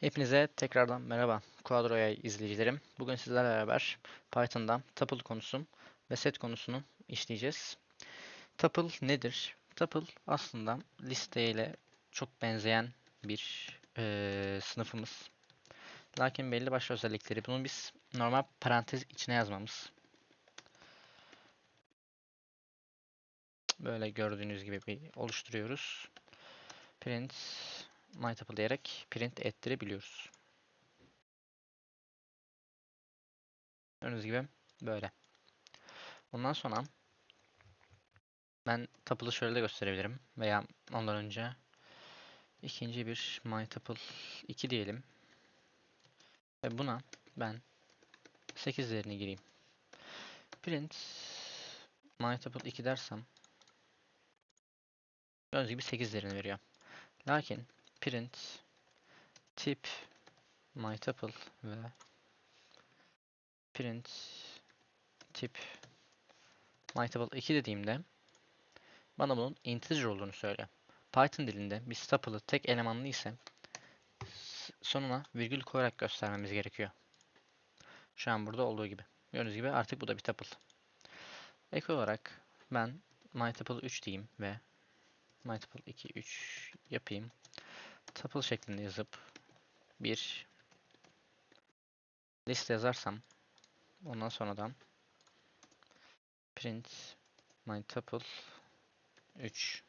Hepinize tekrardan merhaba Quadro'ya izleyicilerim. Bugün sizlerle beraber Python'da tuple konusu ve set konusunu işleyeceğiz. Tuple nedir? Tuple aslında liste ile çok benzeyen bir e, sınıfımız. Lakin belli başlı özellikleri. Bunu biz normal parantez içine yazmamız. Böyle gördüğünüz gibi bir oluşturuyoruz. Print mytuple diyerek print ettirebiliyoruz. Gördüğünüz gibi böyle. Ondan sonra ben tuple'ı şöyle de gösterebilirim veya ondan önce ikinci bir mytuple 2 diyelim. Ve buna ben 8 değerini gireyim. Print mytuple 2 dersem gördüğünüz gibi 8 değerini veriyor. Lakin print tip mytuple ve print tip mytuple 2 dediğimde bana bunun integer olduğunu söylüyor. Python dilinde biz tuple'ı tek elemanlı ise sonuna virgül koyarak göstermemiz gerekiyor. Şu an burada olduğu gibi. Gördüğünüz gibi artık bu da bir tuple. Ek olarak ben mytuple 3 diyeyim ve mytuple 2 3 yapayım. Tuple şeklinde yazıp bir liste yazarsam ondan sonradan print mytuple 3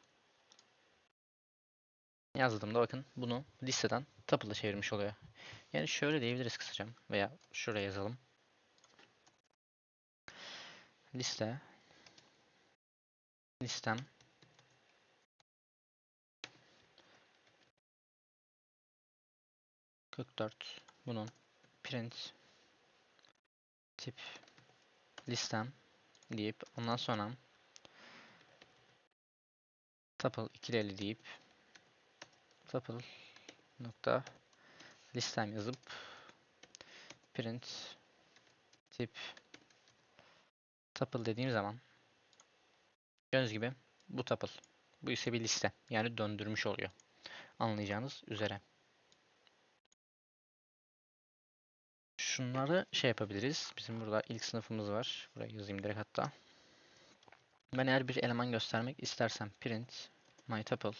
yazdığımda bakın bunu listeden tuple'a çevirmiş oluyor. Yani şöyle diyebiliriz kısaca veya şuraya yazalım. Liste listem kırk dört bunun print tip listem deyip ondan sonra tuple ikileli deyip tuple nokta listem yazıp print tip tuple dediğim zaman gördüğünüz gibi bu tuple. Bu ise bir liste. Yani döndürmüş oluyor. Anlayacağınız üzere. Şunları şey yapabiliriz. Bizim burada ilk sınıfımız var. Buraya yazayım direkt hatta. Ben eğer bir eleman göstermek istersem print my tuple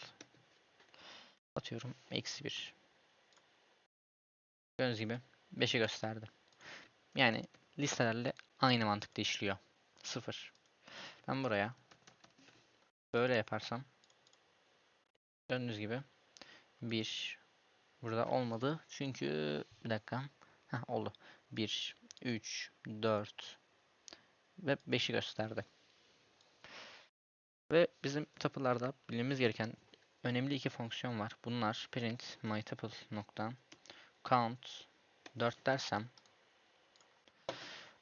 atıyorum eksi 1. Gördüğünüz gibi 5'i gösterdi. Yani listelerle aynı mantıkta işliyor. 0. Ben buraya böyle yaparsam gördüğünüz gibi 1 burada olmadı. Çünkü bir dakika. Heh, oldu. 1, 3, 4 ve 5'i gösterdi. Ve bizim tuple'larda bilmemiz gereken önemli iki fonksiyon var. Bunlar print mytuple nokta count 4 dersem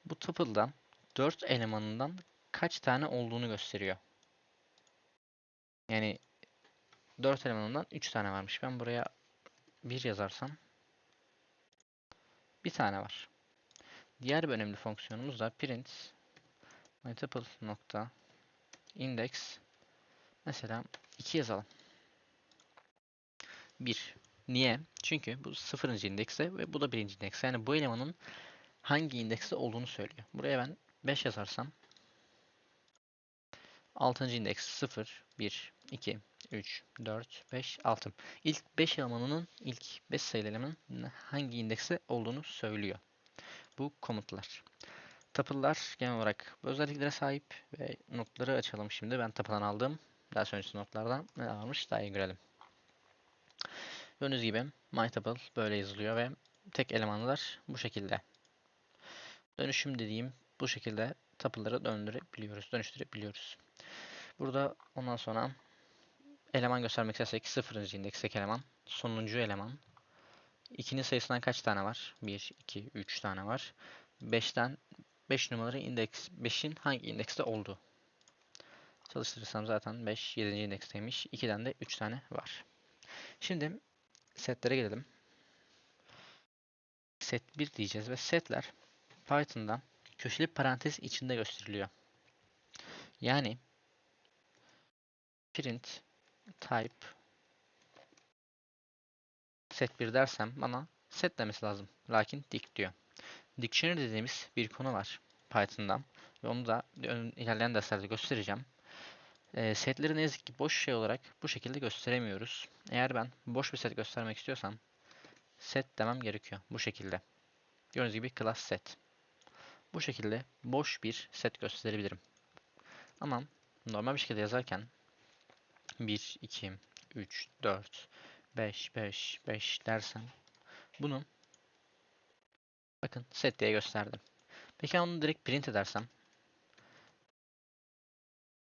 bu tuple'da 4 elemanından kaç tane olduğunu gösteriyor. Yani 4 elemanından 3 tane varmış. Ben buraya 1 yazarsam bir tane var. Diğer bir önemli fonksiyonumuz da print multiple nokta index mesela 2 yazalım. 1. Niye? Çünkü bu 0. indekse ve bu da 1. indekse. Yani bu elemanın hangi indekste olduğunu söylüyor. Buraya ben 5 yazarsam 6. indeks 0, 1, 2, 3, 4, 5, 6. İlk 5 elemanının ilk 5 sayılı elemanın hangi indekste olduğunu söylüyor. Bu komutlar. Tuple'lar genel olarak bu özelliklere sahip ve notları açalım şimdi. Ben tuple'dan aldım. Daha sonraki notlardan ne varmış daha iyi görelim. Gördüğünüz gibi mytuple böyle yazılıyor ve tek elemanlar bu şekilde. Dönüşüm dediğim bu şekilde tuple'ları döndürebiliyoruz, dönüştürebiliyoruz. Burada ondan sonra eleman göstermek istersek 0. indeksteki eleman, sonuncu eleman. 2'nin sayısından kaç tane var? 1, 2, 3 tane var. 5'ten 5 numaralı indeks, 5'in hangi indekste olduğu. Çalıştırırsam zaten 5 7. indeksteymiş. 2'den de 3 tane var. Şimdi setlere gelelim. Set 1 diyeceğiz ve setler Python'da köşeli parantez içinde gösteriliyor. Yani print type set 1 dersem bana set demesi lazım. Lakin dict diyor. Dictionary dediğimiz bir konu var Python'dan. Ve onu da ilerleyen derslerde göstereceğim. Ee, setleri ne yazık ki boş şey olarak bu şekilde gösteremiyoruz. Eğer ben boş bir set göstermek istiyorsam set demem gerekiyor. Bu şekilde. Gördüğünüz gibi class set. Bu şekilde boş bir set gösterebilirim. Ama normal bir şekilde yazarken 1, 2, 3, 4, 5, 5, 5 dersem bunu bakın set diye gösterdim. Peki onu direkt print edersem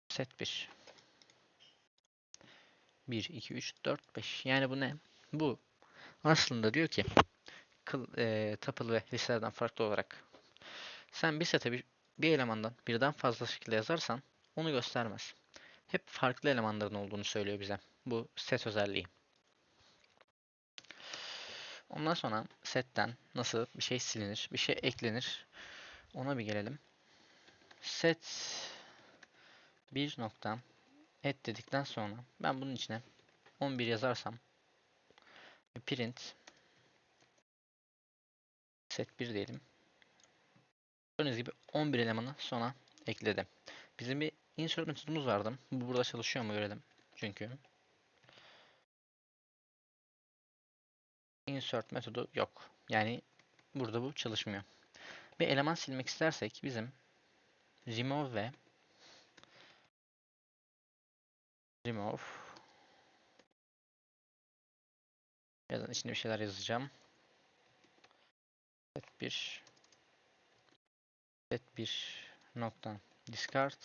set 1 1, 2, 3, 4, 5 yani bu ne? Bu aslında diyor ki kıl, e, tuple ve listelerden farklı olarak sen bir sete bir, bir elemandan birden fazla şekilde yazarsan onu göstermez. Hep farklı elemanların olduğunu söylüyor bize. Bu set özelliği. Ondan sonra setten nasıl bir şey silinir, bir şey eklenir ona bir gelelim. Set bir nokta et dedikten sonra ben bunun içine 11 yazarsam print set 1 diyelim. Gördüğünüz gibi 11 elemanı sona ekledim. Bizim bir insert metodumuz vardı. Bu burada çalışıyor mu görelim. Çünkü insert metodu yok. Yani burada bu çalışmıyor. Bir eleman silmek istersek bizim remove ve remove da içinde bir şeyler yazacağım. Set 1 set 1 nokta discard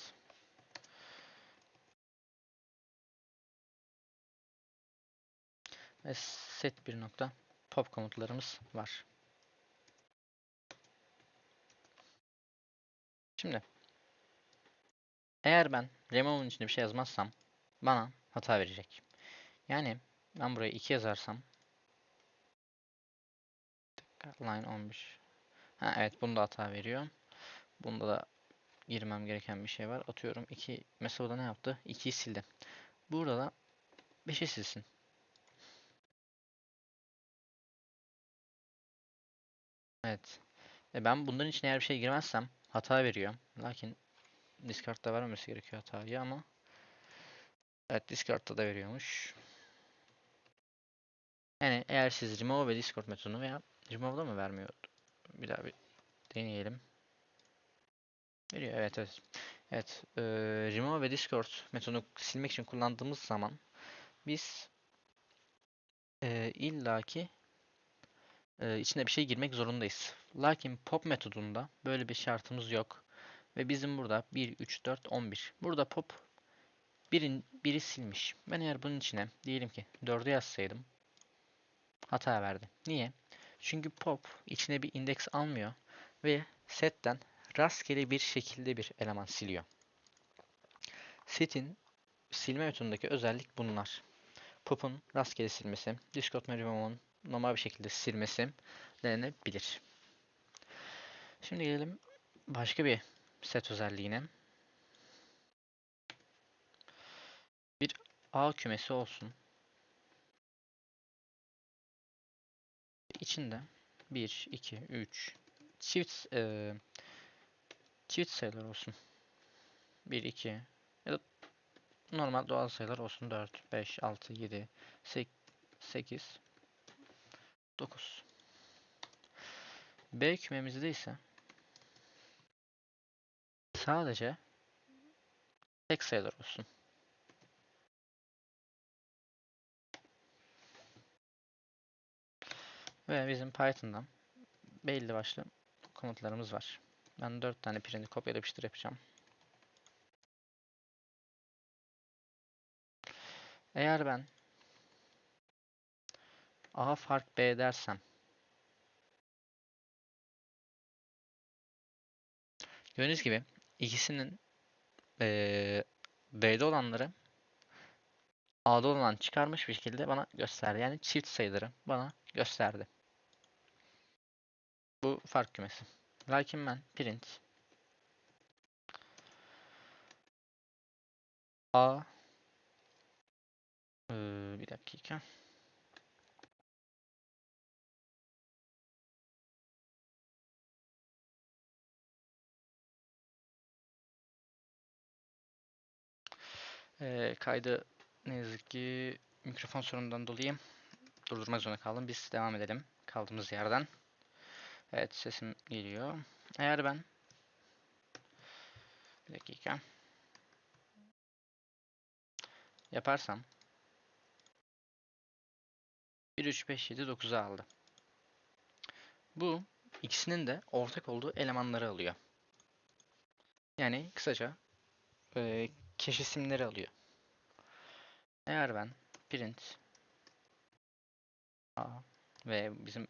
ve set 1 nokta pop komutlarımız var. Şimdi eğer ben remove'un içinde bir şey yazmazsam bana hata verecek. Yani ben buraya 2 yazarsam line 11 ha evet bunda hata veriyor. Bunda da girmem gereken bir şey var. Atıyorum 2 mesela burada ne yaptı? 2'yi sildi. Burada da 5'i silsin. Evet. E ben bunların içine eğer bir şey girmezsem hata veriyor. Lakin discard'da vermemesi gerekiyor hatayı ama evet discard'da da veriyormuş. Yani eğer siz remove ve discord metodunu veya remove'da mı vermiyor? Bir daha bir deneyelim. Veriyor evet evet. Evet e, remove ve discord metodunu silmek için kullandığımız zaman biz e, illaki e, içine bir şey girmek zorundayız. Lakin pop metodunda böyle bir şartımız yok. Ve bizim burada 1, 3, 4, 11. Burada pop birin, biri silmiş. Ben eğer bunun içine diyelim ki 4'ü yazsaydım hata verdi. Niye? Çünkü pop içine bir indeks almıyor ve setten rastgele bir şekilde bir eleman siliyor. Set'in silme metodundaki özellik bunlar. Pop'un rastgele silmesi, Discord Remove'un normal bir şekilde silmesi denenebilir. Şimdi gelelim başka bir set özelliğine. Bir A kümesi olsun. İçinde 1, 2, 3 çift e, çift sayılar olsun. 1, 2 ya da normal doğal sayılar olsun. 4, 5, 6, 7, 8, 9. B kümemizde ise sadece tek sayılar olsun. Ve bizim Python'dan belli başlı komutlarımız var. Ben 4 tane print'i kopyala yapıştır yapacağım. Eğer ben A fark B dersem gördüğünüz gibi ikisinin ee, B'de olanları A'da olan çıkarmış bir şekilde bana gösterdi. Yani çift sayıları bana gösterdi. Bu fark kümesi. Lakin ben print A ee, bir dakika Ee, kaydı ne yazık ki mikrofon sorunundan dolayı durdurmak zorunda kaldım. Biz devam edelim kaldığımız yerden. Evet sesim geliyor. Eğer ben bir dakika yaparsam 1 3 5 7 9'u aldı. Bu ikisinin de ortak olduğu elemanları alıyor. Yani kısaca e, cache isimleri alıyor. Eğer ben print a ve bizim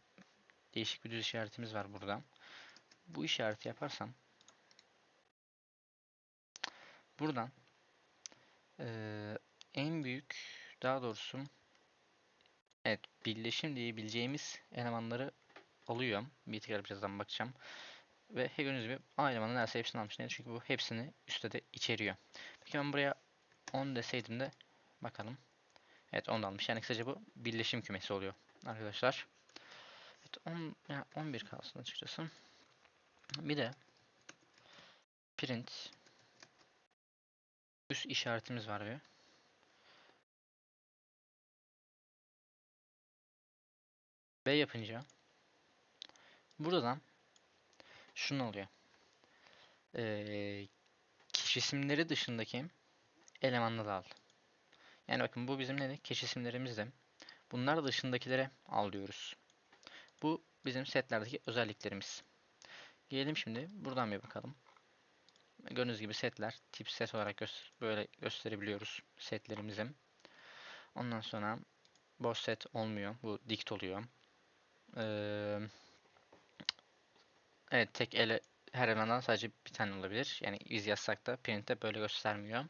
değişik bir düz işaretimiz var burada. Bu işareti yaparsam buradan e, en büyük daha doğrusu evet birleşim diyebileceğimiz elemanları alıyor. Bir tekrar birazdan bakacağım. Ve gördüğünüz gibi A elemanı neredeyse hepsini almış. Neden? Çünkü bu hepsini üstte de içeriyor. Peki ben buraya 10 deseydim de bakalım. Evet 10 almış. Yani kısaca bu birleşim kümesi oluyor arkadaşlar. Evet 10 yani 11 kalsın açıkçası. Bir de print üst işaretimiz var bir. B yapınca buradan şunu oluyor. Ee, kişi isimleri dışındaki elemanları al. Yani bakın bu bizim ne? Kişi isimlerimizde. Bunlar dışındakilere al diyoruz. Bu bizim setlerdeki özelliklerimiz. Gelelim şimdi buradan bir bakalım. Gördüğünüz gibi setler tip set olarak gö böyle gösterebiliyoruz setlerimizi. Ondan sonra boş set olmuyor. Bu dict oluyor. Ee, evet tek ele her elemandan sadece bir tane olabilir. Yani biz yazsak da print'te böyle göstermiyor.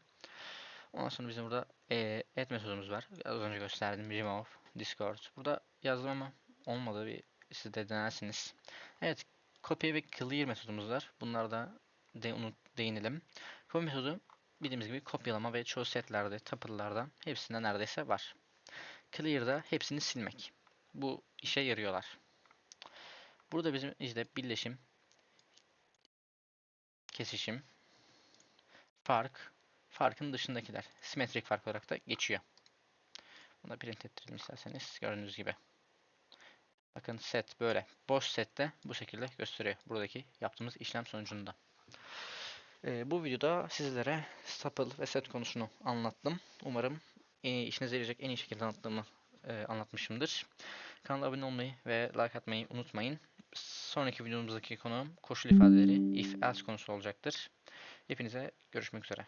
Ondan sonra bizim burada e, add metodumuz var. Az önce gösterdim. Remove, Discord. Burada yazdım ama olmadı. Bir, siz de denersiniz. Evet. Copy ve clear metodumuz var. Bunlar da de, unut, değinelim. Copy metodu bildiğimiz gibi kopyalama ve çoğu setlerde, tuple'larda hepsinde neredeyse var. Clear'da hepsini silmek. Bu işe yarıyorlar. Burada bizim işte birleşim, kesişim, fark, farkın dışındakiler. Simetrik fark olarak da geçiyor. Bunu da print ettirelim isterseniz. Gördüğünüz gibi. Bakın set böyle. Boş sette bu şekilde gösteriyor. Buradaki yaptığımız işlem sonucunda. Ee, bu videoda sizlere tuple ve set konusunu anlattım. Umarım e, işinize yarayacak en iyi şekilde anlattığımı e, anlatmışımdır. Kanala abone olmayı ve like atmayı unutmayın. Sonraki videomuzdaki konu koşul ifadeleri if else konusu olacaktır. Hepinize görüşmek üzere.